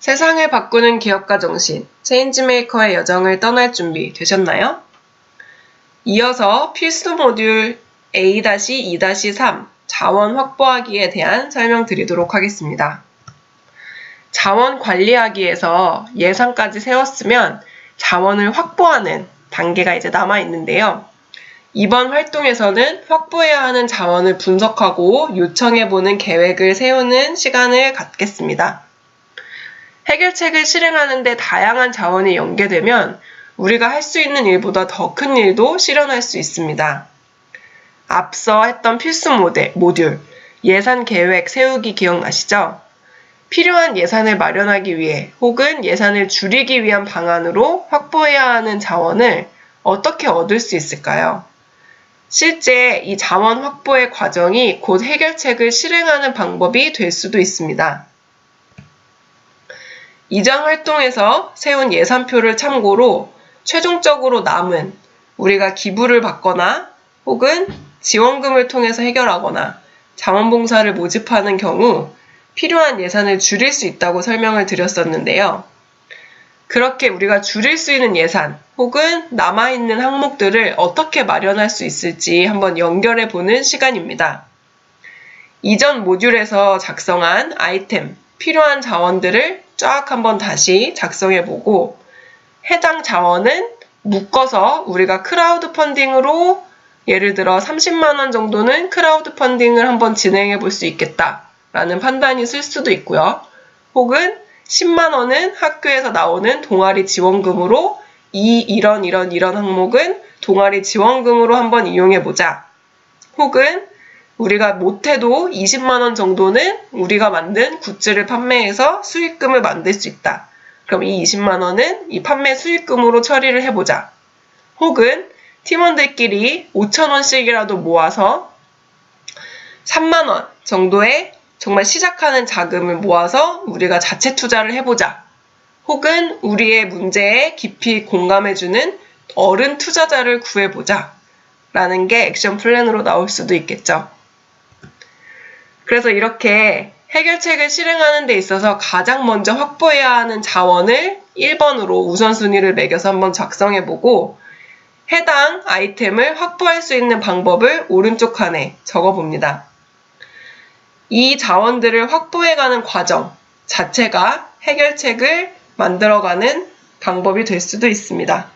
세상을 바꾸는 기업가 정신, 체인지메이커의 여정을 떠날 준비 되셨나요? 이어서 필수 모듈 A-2-3 자원 확보하기에 대한 설명 드리도록 하겠습니다. 자원 관리하기에서 예산까지 세웠으면 자원을 확보하는 단계가 이제 남아 있는데요. 이번 활동에서는 확보해야 하는 자원을 분석하고 요청해보는 계획을 세우는 시간을 갖겠습니다. 해결책을 실행하는데 다양한 자원이 연계되면 우리가 할 수 있는 일보다 더 큰 일도 실현할 수 있습니다. 앞서 했던 필수 모델, 모듈, 예산 계획 세우기 기억나시죠? 필요한 예산을 마련하기 위해 혹은 예산을 줄이기 위한 방안으로 확보해야 하는 자원을 어떻게 얻을 수 있을까요? 실제 이 자원 확보의 과정이 곧 해결책을 실행하는 방법이 될 수도 있습니다. 이전 활동에서 세운 예산표를 참고로 최종적으로 남은 우리가 기부를 받거나 혹은 지원금을 통해서 해결하거나 자원봉사를 모집하는 경우 필요한 예산을 줄일 수 있다고 설명을 드렸었는데요. 그렇게 우리가 줄일 수 있는 예산 혹은 남아있는 항목들을 어떻게 마련할 수 있을지 한번 연결해 보는 시간입니다. 이전 모듈에서 작성한 아이템, 필요한 자원들을 쫙 한번 다시 작성해 보고 해당 자원은 묶어서 우리가 크라우드 펀딩으로 예를 들어 30만 원 정도는 크라우드 펀딩을 한번 진행해 볼 수 있겠다라는 판단이 쓸 수도 있고요. 혹은 10만 원은 학교에서 나오는 동아리 지원금으로 이 이런 이런 이런 항목은 동아리 지원금으로 한번 이용해 보자. 혹은 우리가 못해도 20만원 정도는 우리가 만든 굿즈를 판매해서 수익금을 만들 수 있다. 그럼 이 20만원은 이 판매 수익금으로 처리를 해보자. 혹은 팀원들끼리 5천원씩이라도 모아서 3만원 정도의 정말 시작하는 자금을 모아서 우리가 자체 투자를 해보자. 혹은 우리의 문제에 깊이 공감해주는 어른 투자자를 구해보자. 라는 게 액션 플랜으로 나올 수도 있겠죠. 그래서 이렇게 해결책을 실행하는 데 있어서 가장 먼저 확보해야 하는 자원을 1번으로 우선순위를 매겨서 한번 작성해 보고 해당 아이템을 확보할 수 있는 방법을 오른쪽 칸에 적어 봅니다. 이 자원들을 확보해가는 과정 자체가 해결책을 만들어가는 방법이 될 수도 있습니다.